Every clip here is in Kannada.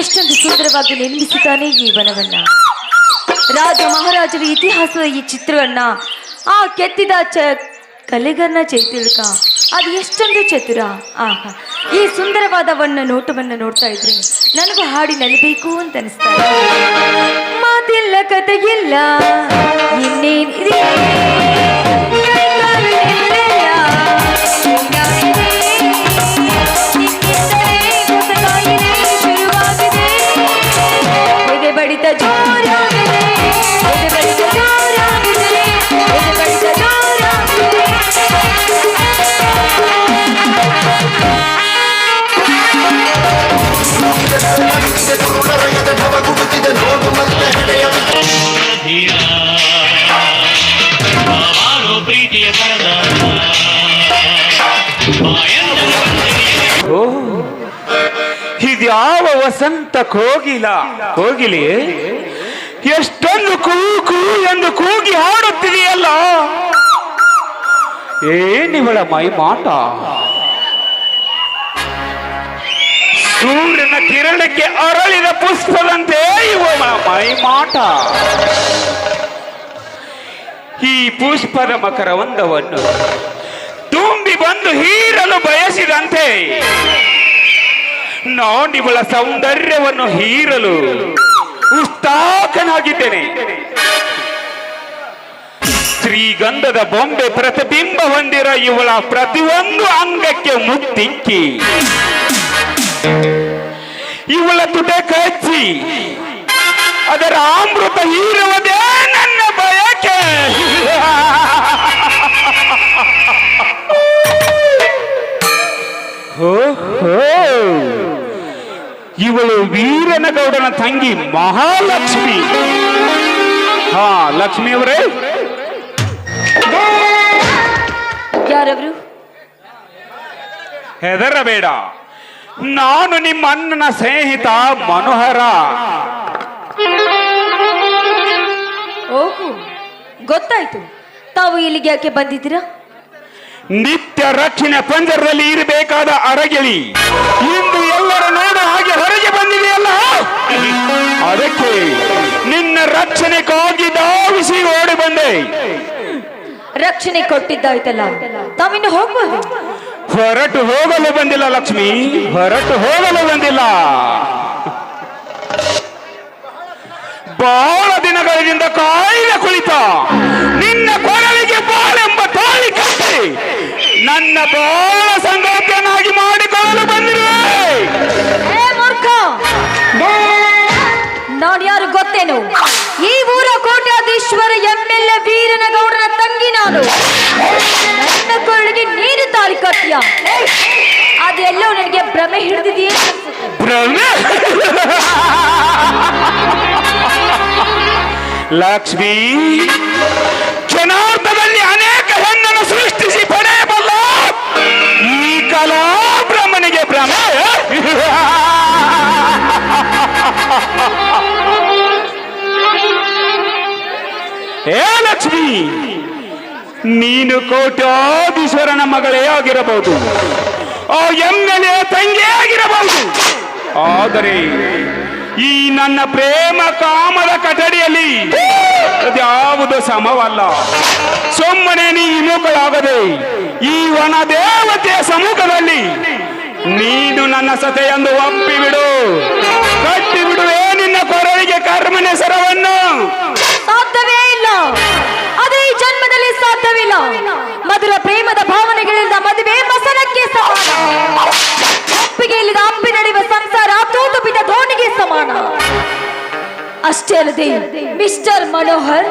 ಎಷ್ಟೊಂದು ಸುಂದರವಾಗಿ ನಿರ್ಮಿಸುತ್ತಾನೆ ಈ ವನವನ್ನ. ರಾಜ ಮಹಾರಾಜರ ಇತಿಹಾಸದ ಈ ಚಿತ್ರವನ್ನ, ಆ ಕೆತ್ತಿದ ಚ ಕಲೆಗರ್ನ ಚೈತಿಳ್ಕ ಅದು ಎಷ್ಟೊಂದು ಚತುರ. ಆಹಾ, ಈ ಸುಂದರವಾದ ವನ್ನ ನೋಟವನ್ನ ನೋಡ್ತಾ ಇದ್ರೆ ನನಗೂ ಹಾಡಿ ನಲಿಬೇಕು ಅಂತ ಅನಿಸ್ತಾ ಮಾತಿಲ್ಲ ಕತೆಯಿಲ್ಲ, ಇನ್ನೇನಿದೆ? ಎದೆ ವಸಂತ ಕೋಗಿಲ ಕೋಗಿಲಿ ಎಷ್ಟೊಂದು ಕೂ ಕೂ ಎಂದು ಕೂಗಿ ಹಾಡುತ್ತಿದೆಯಲ್ಲ. ಏನಿವಳ ಮೈ ಮಾಟ. ಸೂರ್ಯನ ಕಿರಣಕ್ಕೆ ಅರಳಿದ ಪುಷ್ಪದಂತೆ ಇವಳ ಮೈ ಮಾಟ. ಈ ಪುಷ್ಪದ ಮಕರವಂದವನ್ನು ತುಂಬಿ ಬಂದು ಹೀರಲು ಬಯಸಿದಂತೆ ನಾನಿವಳ ಸೌಂದರ್ಯವನ್ನು ಹೀರಲು ಉಸ್ತಾಕನಾಗಿದ್ದೇನೆ ಶ್ರೀಗಂಧದ ಬೊಂಬೆ ಪ್ರತಿಬಿಂಬ ಹೊಂದಿರ ಇವಳ ಪ್ರತಿಯೊಂದು ಅಂಗಕ್ಕೆ ಮುತ್ತಿಕ್ಕಿ. ಇವಳ ತುಟೆ ಕಚ್ಚಿ. ಅದರ ಅಮೃತ ಹೀರುವುದೇ ನನ್ನ ಬಯಕೆ. ಹೋ ಹೋ. ಇವಳು ವೀರನಗೌಡನ ತಂಗಿ ಮಹಾಲಕ್ಷ್ಮಿ. ಹಾ ಲಕ್ಷ್ಮಿಯವರೇ ಯಾರವರು? ಹೆದರಬೇಡ. ನಾನು ನಿಮ್ಮ ಅಣ್ಣನ ಸ್ನೇಹಿತ ಮನೋಹರ. ಓಹೋ ಗೊತ್ತಾಯ್ತು. ತಾವು ಇಲ್ಲಿಗೆ ಯಾಕೆ ಬಂದಿದ್ದೀರಾ? ನಿತ್ಯ ರಕ್ಷಣೆ ಪಂಜರದಲ್ಲಿ ಇರಬೇಕಾದ ಅರಗಿಳಿ. ಇಂದು ಎಲ್ಲರ ನೋಡು ಹಾಗೆ ಹೊರಗೆ ಬಂದಿದೆಯಲ್ಲ? ಅದಕ್ಕೆ ನಿನ್ನ ರಕ್ಷಣೆಗಾಗಿ ಧಾವಿಸಿ ಓಡಿ ಬಂದೆ. ರಕ್ಷಣೆ ಕೊಟ್ಟಿದ್ದಾಯ್ತಲ್ಲ. ತಾವಿನ್ನು ಹೋಗ್ಬೋದು ಹೊರಟು ಹೋಗಲು ಬಂದಿಲ್ಲ ಲಕ್ಷ್ಮಿ ಹೊರಟು ಹೋಗಲು ಬಂದಿಲ್ಲ. ಬಹಳ ದಿನಗಳಿಂದ ಕಾಯ್ದೆ ಕುಳಿತ. ನಿನ್ನ ಕೊರಳಿಗೆ ಬಾಳೆಂಬ ತಾಳಿ ಕಟ್ಟಿ. ನನ್ನ ಬಾಳ ಸಂಗಾತಿಯನ್ನಾಗಿ ಯಾರು ಈ ಊರ ಕೋಟ್ಯಾಧೀಶ್ವರ ಎಂ ಎಲ್ ಎ ವೀರನಗೌಡನ ತಂಗಿ ನಾನು. ನನ್ನ ಕೊರಳಿಗೆ ನೀನು ತಾಳಿ ಕಟ್ಟಿಯ ಅದೆಲ್ಲೋ ನನಗೆ ಭ್ರಮೆ ಹಿಡಿದಿದೆಯೇ. ಭ್ರಮೆ? ಲಕ್ಷ್ಮಿ ಕ್ಷಣಾರ್ಥದಲ್ಲಿ ಅನೇಕ ಹೆಣ್ಣನ್ನು ಸೃಷ್ಟಿಸಿ ಪಡೆಯಬಲ್ಲ ಈ ಕಲಾ ಬ್ರಹ್ಮನಿಗೆ ಭ್ರಮೆ? ಹೇ ಲಕ್ಷ್ಮಿ, ನೀನು ಕೋಟ್ಯಾಧೀಶ್ವರನ ಮಗಳೇ ಆಗಿರಬಹುದು. ಆ ಎಂ ಎಲ್ ಎ ತಂಗಿಯೇ ಆಗಿರಬಹುದು. ಆದರೆ ಈ ನನ್ನ ಪ್ರೇಮ ಕಾಮದ ಕಟಡಿಯಲ್ಲಿ ಅದ್ಯಾವುದು ಸಮವಲ್ಲ. ಸುಮ್ಮನೆ ನೀ ಇಮುಖಳಾಗದೆ ಈ ವನ ದೇವತೆಯ ಸಮ್ಮುಖದಲ್ಲಿ ನೀನು ನನ್ನ ಸತೆಯೆಂದು ಒಪ್ಪಿ ಬಿಡು ಕಟ್ಟಿ ಬಿಡುವೆ ನಿನ್ನ ಕೊರಳಿಗೆ ಕರ್ಮನ ಸರವನ್ನು ಸಾಧ್ಯವೇ ಇಲ್ಲ ಅದು ಜನ್ಮದಲ್ಲಿ ಸಾಧ್ಯವಿಲ್ಲ. ಮಧುರ ಪ್ರೇಮದ ಭಾವನೆಗಳಿಂದ ಮದುವೆ ಮಸನಕ್ಕೆ ಸಮಾನ. ಅಪ್ಪಿಗೆ ಇಲ್ಲದ ಅಪ್ಪಿ ನಡೆಯುವ ಸಂಸಾರ ತೂತು ಬಿದ್ದ ಧೋನಿಗೆ ಸಮಾನ. ಅಷ್ಟೇ ಅಲ್ಲದೆ, ಮಿಸ್ಟರ್ ಮನೋಹರ್,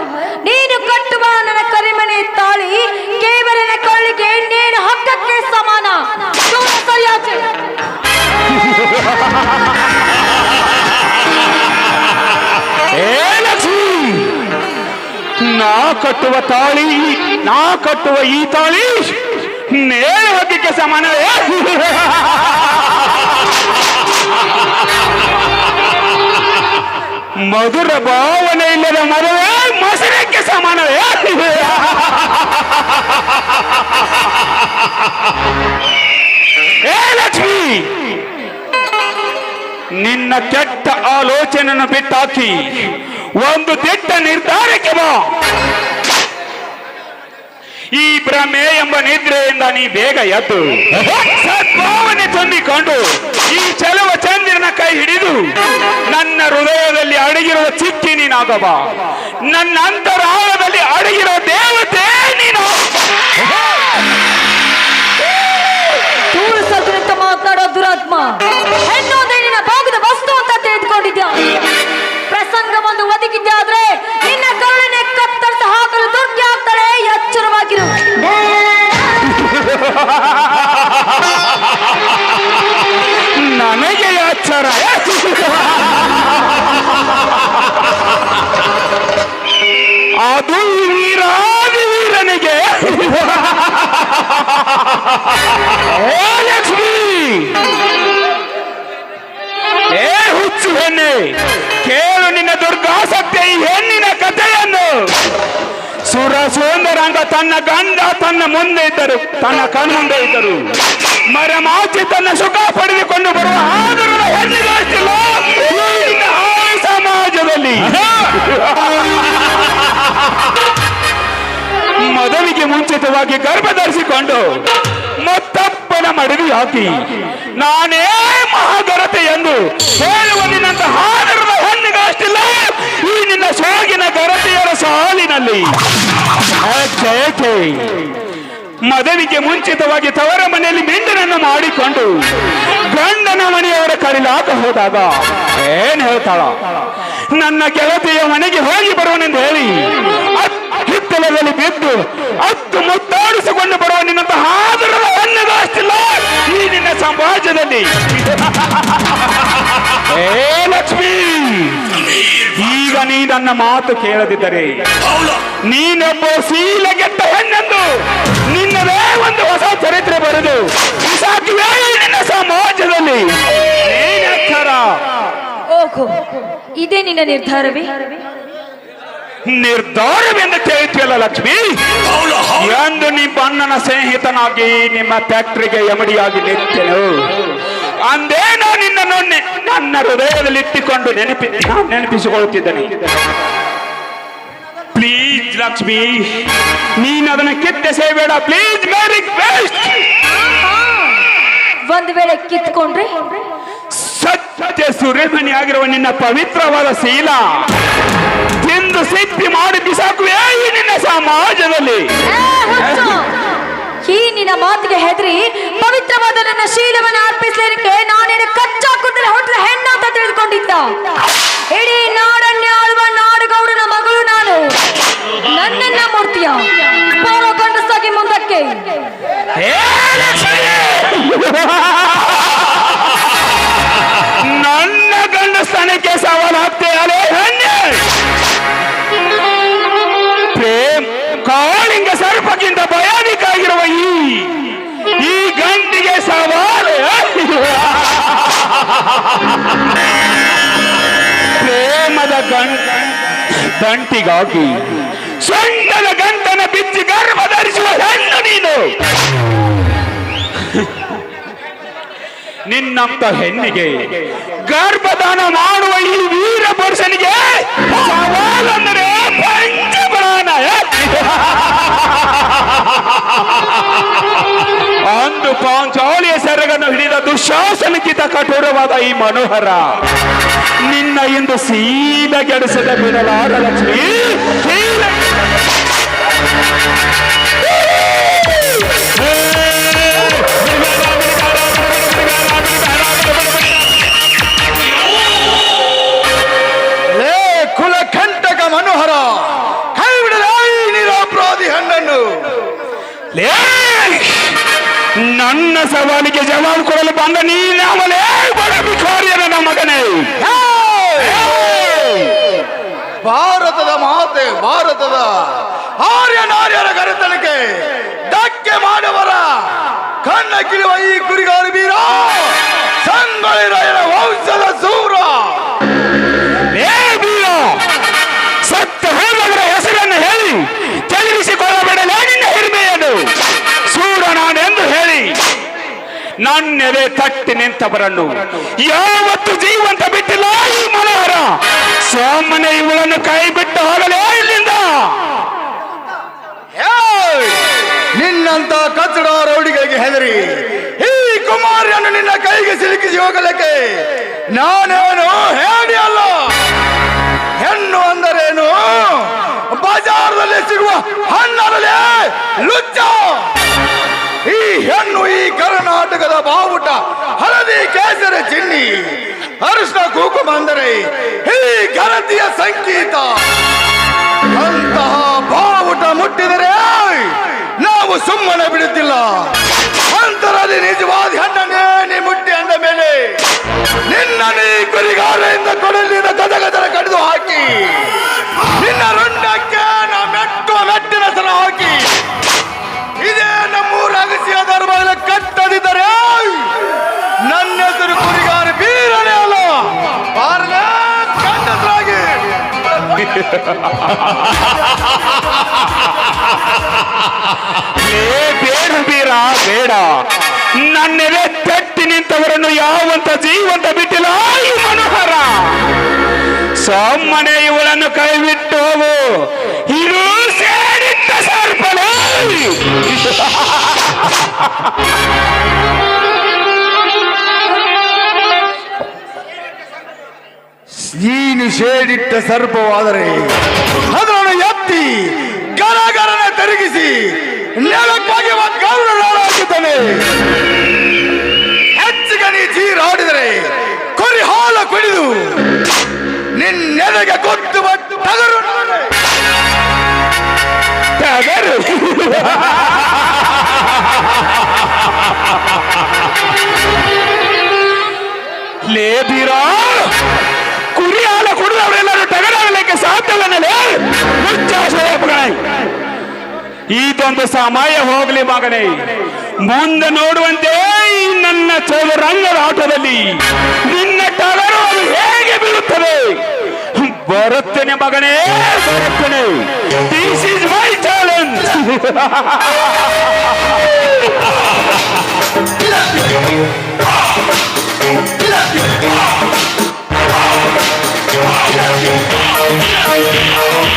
ನೀನು ಕಟ್ಟುವ ನನ್ನ ಕರಿಮನೆ ತಾಳಿ ಕೇವಲ ಕಳ್ಳಿಗೆ ನೇಣು ಹಕ್ಕಕ್ಕೆ ಸಮಾನ. ಸರಿಯಾಗಿ. ನಾ ಕಟ್ಟುವ ತಾಳಿ, ನಾ ಕಟ್ಟುವ ಈ ತಾಳಿ, ನೇರ ಹಗ್ಗಕ್ಕೆ ಸಮಾನವೇ ಮಧುರ ಭಾವನೆ ಇಲ್ಲದ ಮದುವೆ ಮೊಸರಕ್ಕೆ ಸಮಾನವೇ ಏ ಲಕ್ಷ್ಮಿ, ನಿನ್ನ ಕೆಟ್ಟ ಆಲೋಚನೆಯನ್ನು ಬಿಟ್ಟಾಕಿ ಒಂದು ದಿಟ್ಟ ನಿರ್ಧಾರಕ್ಕೆ ಬಾ. ಈ ಭ್ರಮೆ ಎಂಬ ನಿದ್ರೆಯಿಂದ ನೀ ಬೇಗ ಎದ್ದು. ಸದ್ಭಾವನೆ ತುಂಬಿಕೊಂಡು ಈ ಚಲುವ ಚಂದ್ರನ ಕೈ ಹಿಡಿದು ನನ್ನ ಹೃದಯದಲ್ಲಿ ಅಡಗಿರುವ ಚಿಕ್ಕಿ ನೀನಾಗಬ ನನ್ನ ಅಂತರಾಳದಲ್ಲಿ ಅಡಗಿರೋ ದೇವತೆ ನೀನು. ಮಾತನಾಡೋ ದುರಾತ್ಮ. ಹೆಣ್ಣು ಭಾಗದ ವಸ್ತು ಅಂತ ತಿಳಿದುಕೊಂಡಿದ್ಯಾ? ಒಂದು ಒದಗಿದ್ದೆ ಆದ್ರೆ ನಿನ್ನ ಕರುಳಿನ ಕತ್ತರಿಸಿ ಹಾಕಲು ದುರ್ಗಿ ಆಗ್ತಾಳೆ ಎಚ್ಚರವಾಗಿರು ನನಗೆ ಎಚ್ಚರ ಅದು ವೀರಾದಿ ವೀರನಿಗೆ ಓ ಲಕ್ಷ್ಮಿ ಏ ಹುಚ್ಚು ಹೆಣ್ಣೆ. ಕೇಳು ನಿನ್ನ ದುರ್ಗಾಸಕ್ತಿ ಈ ಹೆಣ್ಣಿನ ಕಥೆಯನ್ನು. ಸುರ ತನ್ನ ಗಂಡ ತನ್ನ ಮುಂದೆ ಇದ್ದರು, ತನ್ನ ಕಣ್ಮುಂದೆ ಇದ್ದರು. ಮರಮಾಚಿ ತನ್ನ ಸುಖ ಪಡೆದುಕೊಂಡು ಬರುವ ಆದರೂ ಸಮಾಜದಲ್ಲಿ. ಮೊದಲಿಗೆ ಮುಂಚಿತವಾಗಿ ಗರ್ಭ ಧರಿಸಿಕೊಂಡು ಮತ್ತಪ್ಪನ ಮಡವಿ ಹಾಕಿ ನಾನೇ ಮಹಾಗರತೆ ಎಂದು ಹೇಳುವ ನಿನ್ನಂತ ಹಾದರದ ಹೆಣ್ಣಿಗಷ್ಟಿಲ್ಲ ಈ ನಿನ್ನ ಸೋಗಿನ ಗರತೆಯರ ಸಾಲಿನಲ್ಲಿ. ಮದುವಿಗೆ ಮುಂಚಿತವಾಗಿ ತವರ ಮನೆಯಲ್ಲಿ ಮಿಂಡನನ್ನು ಮಾಡಿಕೊಂಡು ಗಂಡನ ಮನೆಯವರ ಕಡಿಲಾಕ ಹೋದಾಗ ಏನ್ ಹೇಳ್ತಾಳ? ನನ್ನ ಗೆಳತಿಯ ಮನೆಗೆ ಹೋಗಿ ಬರುವನೆಂದು ಹೇಳಿ ಹಿತ್ತಲದಲ್ಲಿ ಬಿದ್ದು ನನ್ನ ಮಾತು ಕೇಳದಿದ್ದರೆ ನೀನೊಬ್ಬ ಶೀಲಗೆಟ್ಟ ಹೆಣ್ಣೆಂದು ನಿನ್ನದೇ ಒಂದು ಹೊಸ ಚರಿತ್ರೆ ಬರೆದು ನಿನ್ನ ಸಮಾಜದಲ್ಲಿ. ಓಹೋ ಇದೇ ನಿನ್ನ ನಿರ್ಧಾರವೇ? ನಿರ್ಧಾರವೆಂದು ಕೇಳ್ತಿಯಲ್ಲ ಲಕ್ಷ್ಮಿ? ಎಂದು ನಿಮ್ಮ ಅಣ್ಣನ ಸ್ನೇಹಿತನಾಗಿ ನಿಮ್ಮ ಫ್ಯಾಕ್ಟ್ರಿಗೆ ಎಮಡಿಯಾಗಿ ನಿಂತೆನು. ಅಂದೇನೋ ನಿನ್ನ ನೆ- ನನ್ನ ಹೃದಯದಲ್ಲಿ ಇಟ್ಟುಕೊಂಡು ನೆನಪಿ ನಾನು ನೆನಪಿಸಿಕೊಳ್ಳುತ್ತಿದ್ದೇನೆ. ಪ್ಲೀಸ್ ಲಕ್ಷ್ಮಿ ನೀನು ಅದನ್ನ ಕಿತ್ತೆಸೇಬೇಡ. ಪ್ಲೀಸ್ ಮೇರಿ ಬೆಸ್ಟ್ ಒಂದು ವೇಳೆ ಕಿತ್ಕೊಂಡ್ರೆ? ಸತ್ಯ ಸುರೇಮಣಿ ಆಗಿರುವ ನಿನ್ನ ಪವಿತ್ರವಾದ ಶೀಲ. ತಿಂದು ಸಿಪ್ಪಿ ಮಾಡಿ ಬಿಸಾಕುವೆ ಈ ನಿನ್ನ ಸಮಾಜದಲ್ಲಿ. ಈ ನಿನ್ನ ಮಾತಿಗೆ ಹೆದರಿ ಪವಿತ್ರವಾದ ನನ್ನ ಶೀಲವನ್ನು ಅರ್ಪಿಸಲಿಕ್ಕೆ ನಾನೇನು ಕಚ್ಚಾ ಕುದ್ರೆ ಹೊಟ್ಟರೆ ಹೆಣ್ಣು ಅಂತ ತಿಳಿದುಕೊಂಡಿದ್ದ. ಇಡೀ ನಾಡನ್ನೇ ಆಳುವ ನಾಡುಗೌಡನ ಮಗಳು ನಾನು. ನನ್ನನ್ನ ಮೂರ್ತಿಯ ಗಂಡಸಾಗಿ ಮುಂದಕ್ಕೆ! ನನ್ನ ಗಂಡ ಸ್ಥಾನಕ್ಕೆ ಸವಾಲಾಗ್ತೆ ಅಲೇ ಹೆಣ್ಣೆ ಪ್ರೇಮ್ ಗಂಟಿಗಾಗಿ ಸೊಂಟದ ಗಂಟನ ಬಿಚ್ಚಿ ಗರ್ಭ ಧರಿಸುವ ಹೆಣ್ಣು ನೀನು. ನಿನ್ನಂತ ಹೆಣ್ಣಿಗೆ ಗರ್ಭದಾನ ಮಾಡುವ ಈ ವೀರ ಪುರುಷನಿಗೆ ಸವಾಲಂದರೆ ಪಂಚಪ್ರಾಣ ಪಾಂಚಾಲಿಯ ಸೆರಗನ್ನು ಹಿಡಿದ ದುಶಾಸನಕ್ಕಿಂತ ಕಠೋರವಾದ ಈ ಮನೋಹರ. ನಿನ್ನ ಇಂದು ಸೀದ ಗೆಡಿಸದ ಬಿಡಲಾದ ಲಕ್ಷ್ಮಿ ನನ್ನ ಕಿಳುವ ಈ ಕುರಿಗಾಲು ಬೀರ ಸಂಗೊಳ್ಳಿರ ವಂಶದ ಸೂರ. ಏ ಬೀರ, ಸತ್ತ ಹೋದವರ ಹೆಸರನ್ನು ಹೇಳಿ ತಿಳಿಸಿಕೊಳ್ಳಬೇಡಲೇ ನಿನ್ನ ಹಿರಿಮೆಯನ್ನು. ಸೂರ ನಾನೆಂದು ಹೇಳಿ ನನ್ನೆದೆ ತಟ್ಟಿ ನಿಂತವರನ್ನು. ಯಾವತ್ತು ಜೀವಂತ ಬಿಟ್ಟಿಲ್ಲ ಈ ಮನೋಹರ. ಸೋಮನೆ ಇವಳನ್ನು ಕೈ ಬಿಟ್ಟು ಹೋಗಲೇ ನಿನ್ನಂತ ಕಚಡ ರೌಡಿಗಳಿಗೆ ಹೆದರಿ. ಈ ಕುಮಾರಿಯನ್ನು ನಿನ್ನ ಕೈಗೆ ಸಿಲುಕಿಸಿ ಹೋಗಲಿಕ್ಕೆ ನಾನೇನು ಹೇಳಿ ಅಲ್ಲ. ಹೆಣ್ಣು ಅಂದರೇನು? ಬಜಾರದಲ್ಲಿ ಸಿಗುವ ಹಣ್ಣಲ್ಲೇ ಲುಚ್ಚ. ಈ ಹೆಣ್ಣು ಈ ಕರ್ನಾಟಕದ ಬಾವುಟ, ಹಳದಿ ಕೇಸರಿ ಚಿನ್ನಿ, ಅರಿಶಿನ ಕುಂಕುಮ ಅಂದರೆ ಈ ಘನತೆಯ ಸಂಕೇತ. ಅಂತಹ ಬಾವುಟ ಮುಟ್ಟಿದರೆ ನಾವು ಸುಮ್ಮನೆ ಬಿಡುತ್ತಿಲ್ಲ. ಅಂತರಲ್ಲಿ ನಿಜವಾದ ಹೆಣ್ಣನ್ನೇ ನೀ ಮುಟ್ಟಿ ಅಂದ ಮೇಲೆ ನಿನ್ನ ನೀ ಕುರಿಗಾರೆಯಿಂದ ಕೊಡಲಿನ ಗದಗದರ ಕಡಿದು ಹಾಕಿ, ನಿನ್ನ ರುಂಡಕ್ಕೆ ನಾ ಮೆಟ್ಟು ಮೆಟ್ಟಿನ ಸಲ ಹಾಕಿ, ಇದೇ ನಮ್ಮೂರ ಅಗಸಿಯ ದರ್ಬಾರ ಕಟ್ಟದಿದ್ದರೆ ನನ್ನ ಹೆಸರು ಕುರಿಗಾರ ಬೀರನೇ ಅಲ್ಲ. ಬಾರಲೇ ha ha ಬೇಡ ಬೀರ ಬೇಡ. ನನ್ನೆಲೆ ತಟ್ಟಿ ನಿಂತವರನ್ನು ಯಾವಂತ ಜೀವಂತ ಬಿಟ್ಟಿಲ್ಲ, ಈ ಮನೋಹರ. ಸೊಮ್ಮನೆ ಇವಳನ್ನು ಕೈ ಬಿಟ್ಟು ಹೋಗು ಇದು ಸೇರಿದ್ದ ಸರ್ಪಲೇ ನೀನು ಸರ್ಪವಾದರೆ ಅದನ್ನು ಹೆಚ್ಚಿಗೆ ನೀ ಚೀರಾಡಿದರೆ ಕುರಿ ಹಾಲ ಕುಡಿದು ನಿನ್ನೆದೆಗೆ ಕೊಟ್ಟು ಬಟ್ಟು ತಗರು. ನಾನೇ. ಟಗರು ಲೇ ಬೀರ. ಕುರಿ ಹಾಲ ಕುಡಿದವರೆಲ್ಲರೂ ಟಗರಾಗಲಿಕ್ಕೆ ಸಾಧ್ಯವೇನಲೇ ಮಗನೇ. ಈತೊಂದು ಸಮಯ ಹೋಗ್ಲಿ ಮಗನೇ. ಮುಂದೆ ನೋಡುವಂತೆ ನನ್ನ ಚದುರಂಗದ ಆಟದಲ್ಲಿ ನಿನ್ನ ಟಗರು ಅದು ಹೇಗೆ ಬೀಳುತ್ತದೆ? ಬರುತ್ತೇನೆ ಮಗನೇ ಬರುತ್ತೇನೆ. ದಿಸ್ ಇಸ್ ಮೈ ಚಾಲೆಂಜ್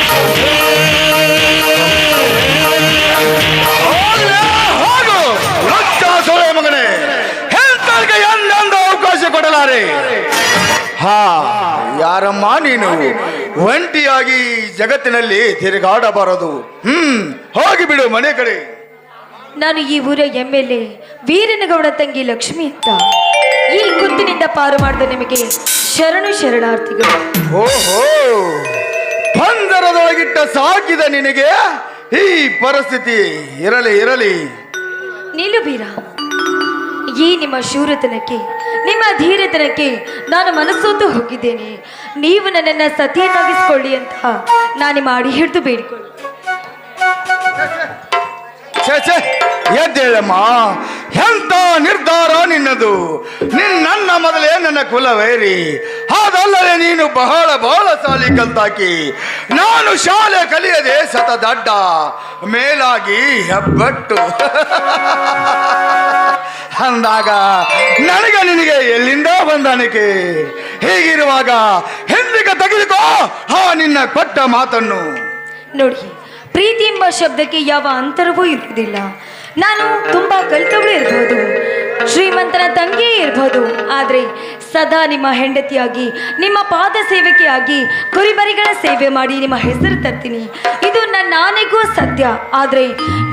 ಹೋಗ್ಲೇ, ಕೊಡಲಾರೆ ಹಾ ಯಾರಮ್ಮ ನೀನು? ಒಂಟಿಯಾಗಿ ಜಗತ್ತಿನಲ್ಲಿ ತಿರುಗಾಡಬಾರದು. ಹ್ಮ್ ಹೋಗಿ ಬಿಡು ಮನೆ ಕಡೆ. ನಾನು ಈ ಊರ ಎಂ ಎಲ್ ಎ ವೀರನಗೌಡ ತಂಗಿ ಲಕ್ಷ್ಮಿ ಅಂತ. ಈ ಗುತ್ತಿನಿಂದ ಪಾರು ಮಾಡಿದ ನಿಮಗೆ ಶರಣು ಶರಣಾರ್ಥಿಗಳು. ಓಹೋ ಪಂದರದೊಳಗಿಟ್ಟ ಸಾಕಿದ ನಿನಗೆ ಈ ಪರಿಸ್ಥಿತಿ ಇರಲಿ ಇರಲಿ. ನಿಲ್ಲುಬೀರ ಈ ನಿಮ್ಮ ಶೂರತನಕ್ಕೆ, ನಿಮ್ಮ ಧೀರತನಕ್ಕೆ ನಾನು ಮನಸ್ಸೋತು ಹೋಗಿದ್ದೇನೆ. ನೀವು ನನ್ನನ್ನು ಸತಿಯನ್ನಾಗಿಸ್ಕೊಳ್ಳಿ ಅಂತ ನಾನು ಮಾಡಿ ಹಿಡಿದು ಬೇಡಿಕೊಳ್ಳಿ. ಎದ್ದೇಳಮ್ಮ. ಎಂತ ನಿರ್ಧಾರ ನಿನ್ನದು? ನಿನ್ನ ಮೊದಲೇ ನನ್ನ ಕುಲವೇರಿ. ಹಾಗಲ್ಲದೆ ನೀನು ಬಹಳ ಬಹಳ ಸಾಲಿ ಕಲ್ತಾಕಿ, ನಾನು ಶಾಲೆ ಕಲಿಯದೆ ಸತದಡ್ಡ ಮೇಲಾಗಿ ಹೆಬ್ಬಟ್ಟು. ಅಂದಾಗ ನನಗೆ ನಿನಗೆ ಎಲ್ಲಿಂದ ಬಂದನಕ್ಕೆ ಹೀಗಿರುವಾಗ ಹಿಂದಿಗೆ ತೆಗೆದುಕೋ? ಹಾ, ನಿನ್ನ ಕೊಟ್ಟ ಮಾತನ್ನು. ನೋಡಿ, ಪ್ರೀತಿ ಎಂಬ ಶಬ್ದಕ್ಕೆ ಯಾವ ಅಂತರವೂ ಇರುವುದಿಲ್ಲ. ನಾನು ತುಂಬಾ ಕಲಿತವಳು ಇರ್ಬೋದು, ಶ್ರೀಮಂತನ ತಂಗಿ ಇರ್ಬೋದು, ಆದರೆ ಸದಾ ನಿಮ್ಮ ಹೆಂಡತಿಯಾಗಿ, ನಿಮ್ಮ ಪಾದ ಸೇವಕಿಯಾಗಿ ಕುರಿಮರಿಗಳ ಸೇವೆ ಮಾಡಿ ನಿಮ್ಮ ಹೆಸರು ತರ್ತೀನಿ. ಇದು ನನ್ನ ನಾನಿಗೂ ಸತ್ಯ, ಆದರೆ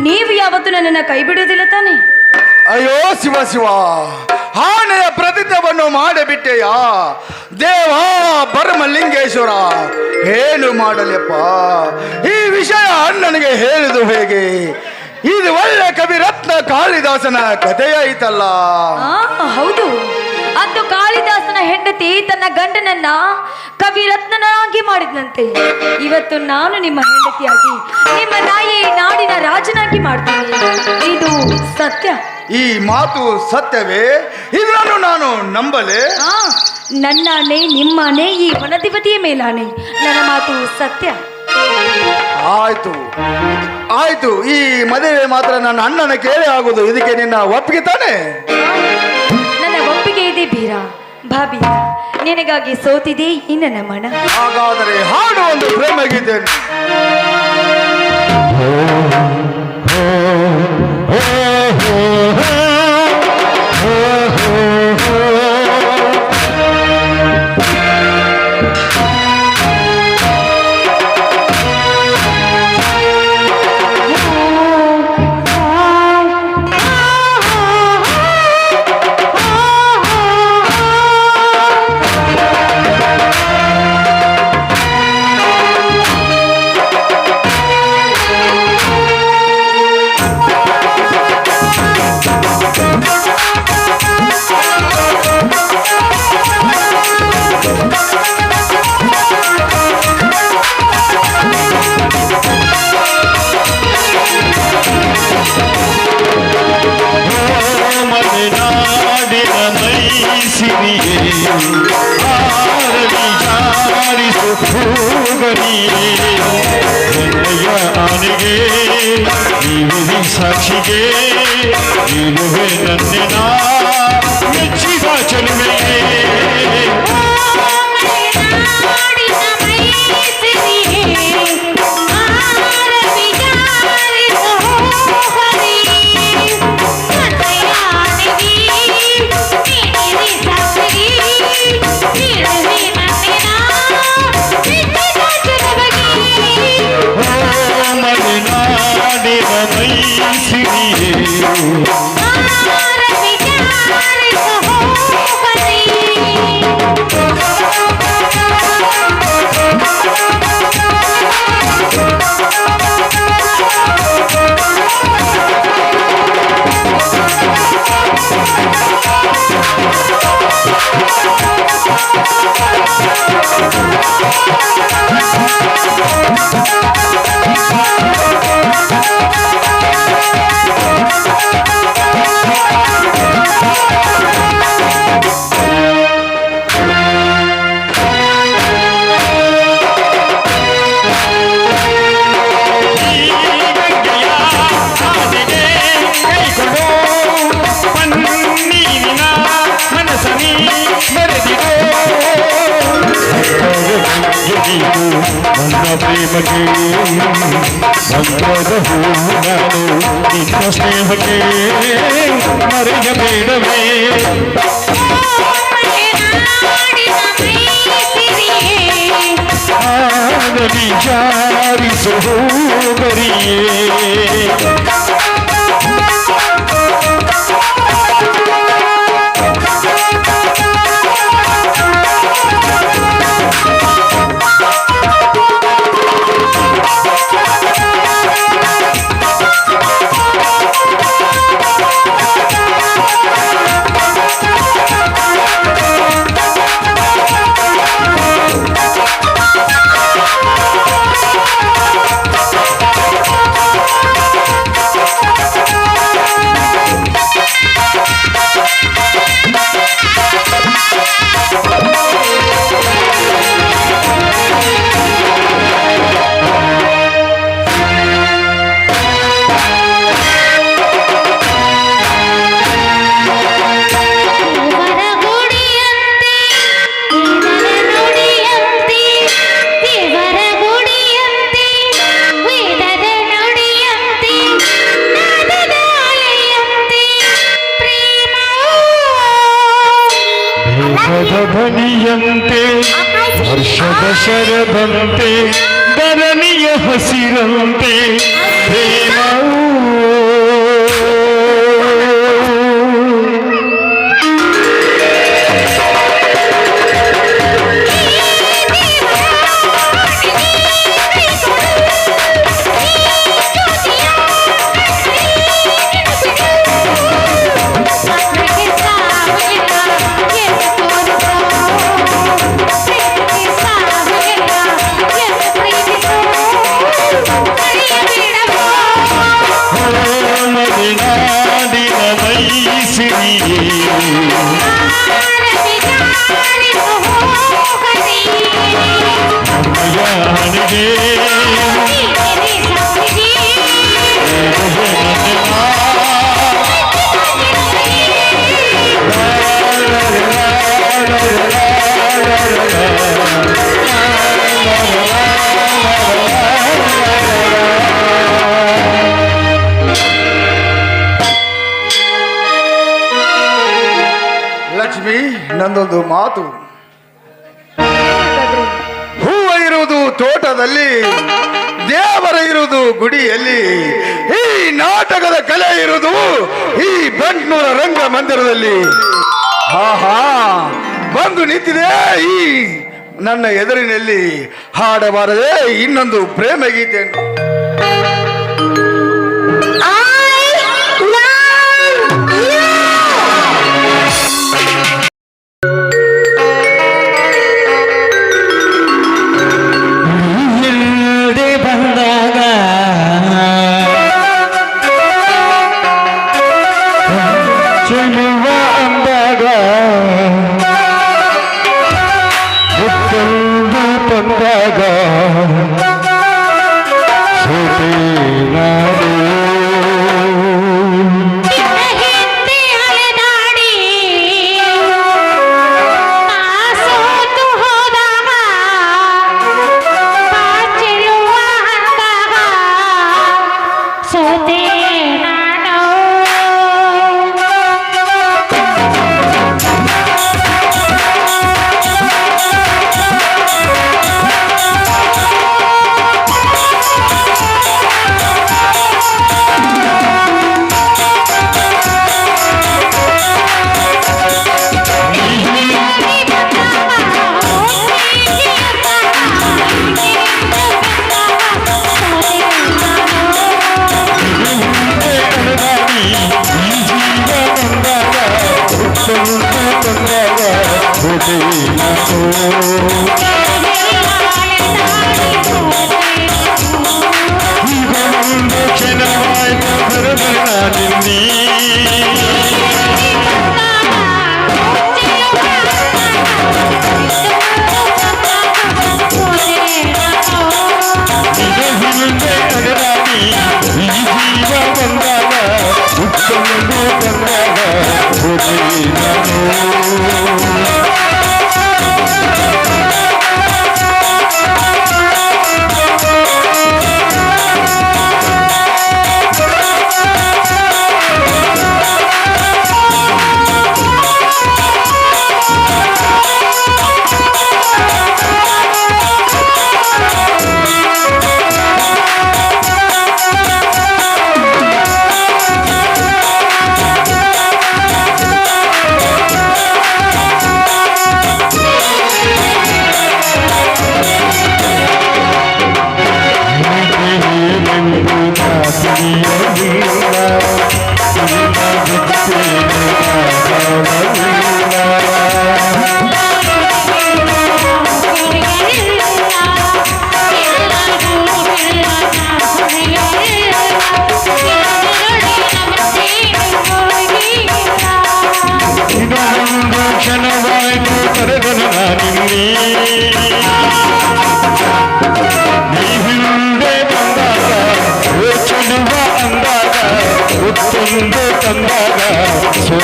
ನೀವು ಯಾವತ್ತೂ ನನ್ನನ್ನು ಕೈ ಬಿಡೋದಿಲ್ಲ ತಾನೇ? ಅಯ್ಯೋ ಶಿವ ಶಿವ, ಆನೆಯ ಪ್ರತಿಜ್ಞವನ್ನು ಮಾಡಿಬಿಟ್ಟೆಯಾ? ದೇವ ಪರಮಲಿಂಗೇಶ್ವರ ಏನು ಮಾಡಲಿಪ್ಪ ಈ ವಿಷಯ ಅಣ್ಣನಿಗೆ ಹೇಳಿದು ಹೇಗೆ? ಇದು ಒಳ್ಳೆ ಕವಿರತ್ನ ಕಾಳಿದಾಸನ ಕಥೆಯಾಯಿತಲ್ಲ ಹೌದು. ಅಂದು ಕಾಳಿದಾಸನ ಹೆಂಡತಿ ತನ್ನ ಗಂಡನನ್ನ ಕವಿರತ್ನನಾಗಿ ಮಾಡಿದಂತೆ. ಇವತ್ತು ನಾನು ನಿಮ್ಮ ಹೆಂಡತಿಯಾಗಿ ನಿಮ್ಮ ನಾಯಿ ನಾಡಿನ ರಾಜನಾಗಿ ಮಾಡ್ತೀನಿ. ಇದು ಸತ್ಯ. ಈ ಮಾತು ಸತ್ಯವೇ? ಇದನ್ನು ನಾನು ನಂಬಲೆ? ನನ್ನಾನೆ ನನ್ನ ಆನೆ ನಿಮ್ಮ ಆನೆ ಈ ವನಧಿಪತಿಯ ಮೇಲಾನೆ ನನ್ನ ಮಾತು ಸತ್ಯ. ಆಯ್ತು. ಆಯ್ತು. ಈ ಮದುವೆ ಮಾತ್ರ ನನ್ನ ಅಣ್ಣನ ಕೇಳಿ ಆಗುದು. ಇದಕ್ಕೆ ನಿನ್ನ ಒಪ್ಪಿಗೆ ತಾನೆ? ಒಪ್ಪಿಗೆ ಬೀರ ನಿನಗಾಗಿ ಸೋತಿದೆ ಈ ನನ್ನ ಮನ ಹಾಗಾದರೆ ಹಾಡು ಒಂದು ಪ್ರೇಮ ಗೀತೆಯನ್ನು ಮಲೆನಾಡಿನ ಮೈಸಿರಿಯೇ ಆರಡಿ ಜಾರಿಸು ಹೂಗನಿಯೇ ಎನ್ನಯ್ಯ ಆನೆಗೆ ನೀವಿರಿ ಸಾಕ್ಷಿಗೆ ನೀನುವೆ ನನ್ನೆನ ಮೆಚ್ಚಿದ ಚೆಲುವೆಯೇ 心。ನನ್ನ ಪ್ರೇಮಗೆ ಬಂದದ ನಾನು ನಿನ್ನ ಸ್ನೇಹಕ್ಕೆ ಮರೆಯಬೇಡವೇ ಆನಲಿ ಜಾರಿಸು ಧ್ವನಿಯಂತೆ ವರ್ಷದ ಶರದಂತೆ ಧರಣಿಯ ಹಸಿರಂತೆ ಪ್ರೇಮವು Nando do Moto? ಗುಡಿಯಲ್ಲಿ ಈ ನಾಟಕದ ಕಲೆ ಇರುವುದು ಈ ಬಂಟ್ನೂರ ರಂಗ ಮಂದಿರದಲ್ಲಿ ಹಾ ಬಂದು ನಿಂತಿದೆ ಈ ನನ್ನ ಎದುರಿನಲ್ಲಿ. ಹಾಡಬಾರದೆ ಇನ್ನೊಂದು ಪ್ರೇಮ ಗೀತೆಯನ್ನು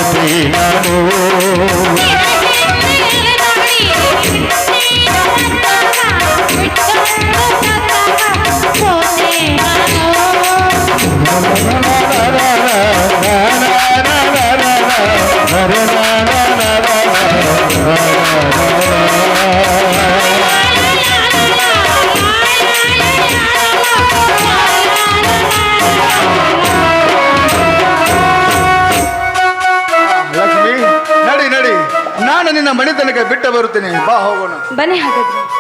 ಸೋತೆ ನಾನು ತನಕ ಬಿಟ್ಟು ಬರುತ್ತೇನೆ. ಬಾ ಹೋಗೋಣ. ಬನ್ನಿ ಹಾಗಾದ್ರೆ.